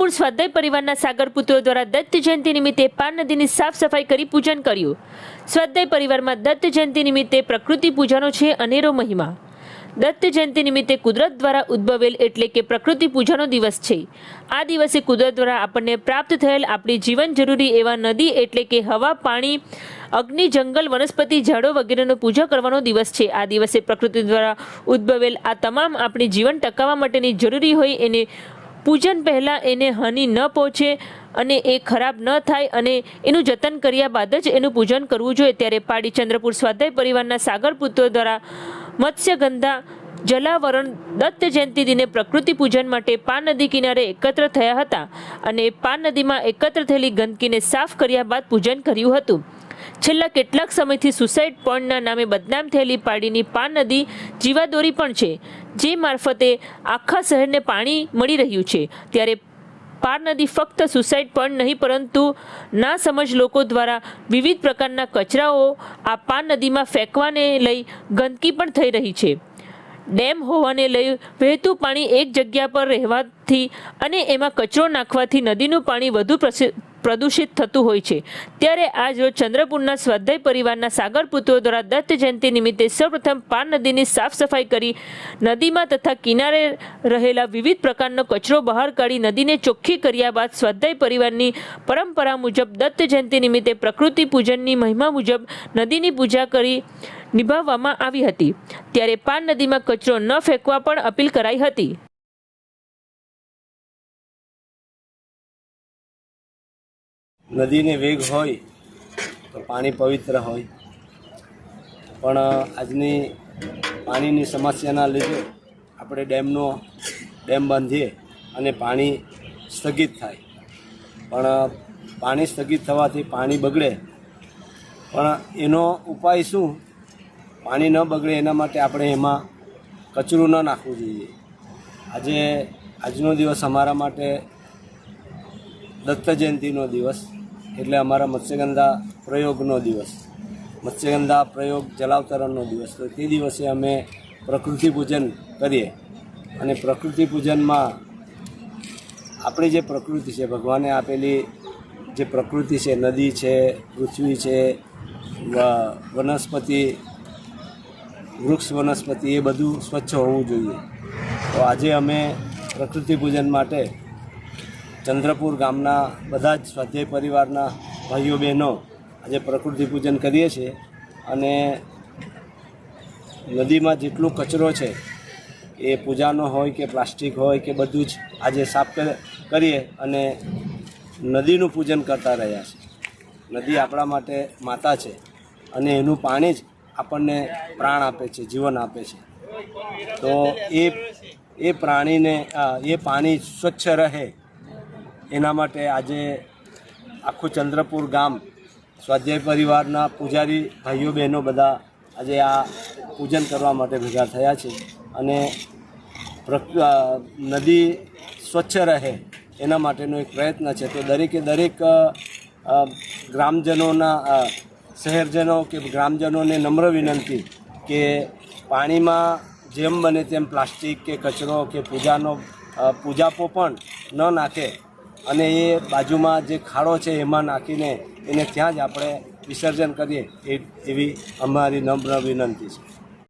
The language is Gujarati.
ચંદ્રપુર સ્વાધ્યાય પરિવારના સાગર પુત્રો દ્વારા દત્ત જયંતિ નિમિત્તે પાન નદીની સાફ સફાઈ કરી પૂજન કર્યું. સ્વાધ્યાય પરિવારમાં દત્ત જયંતિ નિમિત્તે પ્રકૃતિ પૂજાનો છે અનેરો મહિમા. દત્ત જયંતિ નિમિત્તે કુદરત દ્વારા ઉદ્ભવેલ એટલે કે પ્રકૃતિ પૂજાનો દિવસ છે. આ દિવસે કુદરત દ્વારા આપણને પ્રાપ્ત થયેલ આપણી જીવન જરૂરી એવા નદી એટલે કે હવા, પાણી, અગ્નિ, જંગલ, વનસ્પતિ, ઝાડો વગેરેનો પૂજા કરવાનો દિવસ છે. આ દિવસે પ્રકૃતિ દ્વારા ઉદ્ભવેલ આ તમામ આપણી જીવન ટકાવવા માટેની જરૂરી હોય એને પૂજન પહેલાં એને હાનિ ન પહોંચે અને એ ખરાબ ન થાય અને એનું જતન કર્યા બાદ જ એનું પૂજન કરવું જોઈએ. ત્યારે પાડી ચંદ્રપુર સ્વાધ્યાય પરિવારના સાગર પુત્રો દ્વારા મત્સ્યગંધા જલાવરણ દત્ત જયંતિ દિને પ્રકૃતિ પૂજન માટે પાન નદી કિનારે એકત્ર થયા હતા અને પાન નદીમાં એકત્ર થયેલી ગંદકીને સાફ કર્યા બાદ પૂજન કર્યું હતું. છેલ્લા કેટલાક સમયથી સુસાઇડ પોઈન્ટના નામે બદનામ થયેલી પાડીની પાન નદી જીવાદોરી પણ છે. જે મારફતે આખા શહેરને પાણી મળી રહ્યું છે. ત્યારે પાર નદી ફક્ત સુસાઇડ પણ નહીં, પરંતુ ના સમજ લોકો દ્વારા વિવિધ પ્રકારના કચરાઓ આ પાર નદીમાં ફેંકવાને લઈ ગંદકી પણ થઈ રહી છે. ડેમ હોવાને લઈ વહેતું પાણી એક જગ્યા પર રહેવાથી અને એમાં કચરો નાખવાથી નદીનું પાણી વધુ પ્રસિ- પ્રદૂષિત થતું હોય છે. ત્યારે આજ રોજ ચંદ્રપુરના સ્વાધ્યાય પરિવારના સાગર પુત્રો દ્વારા દત્ત જયંતિ નિમિત્તે સૌપ્રથમ પાન નદીની સાફ સફાઈ કરી નદીમાં તથા કિનારે રહેલા વિવિધ પ્રકારનો કચરો બહાર કાઢી નદીને ચોખ્ખી કર્યા બાદ સ્વાધ્યાય પરિવારની પરંપરા મુજબ દત્ત જયંતિ નિમિત્તે પ્રકૃતિ પૂજનની મહિમા મુજબ નદીની પૂજા કરી નિભાવવામાં આવી હતી. ત્યારે પાન નદીમાં કચરો ન ફેંકવા પણ અપીલ કરાઈ હતી. નદીને વેગ હોય તો પાણી પવિત્ર હોય. પણ આજની પાણીની સમસ્યાના લીધે આપણે ડેમનો, ડેમ બાંધીએ અને પાણી સ્થગિત થાય. પણ પાણી સ્થગિત થવાથી પાણી બગડે. પણ એનો ઉપાય શું? પાણી ન બગડે એના માટે આપણે એમાં કચરું ન નાખવું જોઈએ. આજે, આજનો દિવસ અમારા માટે દત્ત જયંતિનો દિવસ એટલે અમારા મત્સ્યગંધા પ્રયોગનો દિવસ. મત્સ્યગંધા પ્રયોગ જલાવતરણનો દિવસ. તો તે દિવસે અમે પ્રકૃતિ પૂજન કરીએ. અને પ્રકૃતિ પૂજનમાં આપણી જે પ્રકૃતિ છે, ભગવાને આપેલી જે પ્રકૃતિ છે, નદી છે, પૃથ્વી છે વનસ્પતિ, વૃક્ષ વનસ્પતિ એ બધું સ્વચ્છ હોવું જોઈએ. તો આજે અમે પ્રકૃતિ પૂજન માટે ચંદ્રપુર ગામના બધા જ સ્વાધ્યાય પરિવારના ભાઈઓ બહેનો આજે પ્રકૃતિ પૂજન કરીએ છીએ અને નદીમાં જેટલું કચરો છે, એ પૂજાનો હોય કે પ્લાસ્ટિક હોય કે બધું જ આજે સાફ કર- કરીએ અને નદીનું પૂજન કરતા રહ્યા છે. નદી આપણા માટે માતા છે અને એનું પાણી જ આપણને પ્રાણ આપે છે, જીવન આપે છે. તો એ એ પ્રાણીને એ પાણી સ્વચ્છ રહે એના માટે આજે આખું ચંદ્રપુર ગામ સ્વાધ્યાય પરિવારના પૂજારી ભાઈઓ બહેનો બધા આજે આ પૂજન કરવા માટે ભેગા થયા છે અને નદી સ્વચ્છ રહે એના માટેનો એક પ્રયત્ન છે. તો દરેકે દરેક ગ્રામજનોના શહેરજનો કે ગ્રામજનોને નમ્ર વિનંતી કે પાણીમાં જેમ બને તેમ પ્લાસ્ટિક કે કચરો કે પૂજાનો પૂજાપો પણ ન નાખે અને એ બાજુમાં જે ખાડો છે એમાં નાખીને એને ત્યાં જ આપણે વિસર્જન કરીએ એ એવી અમારી નમ્ર વિનંતી છે.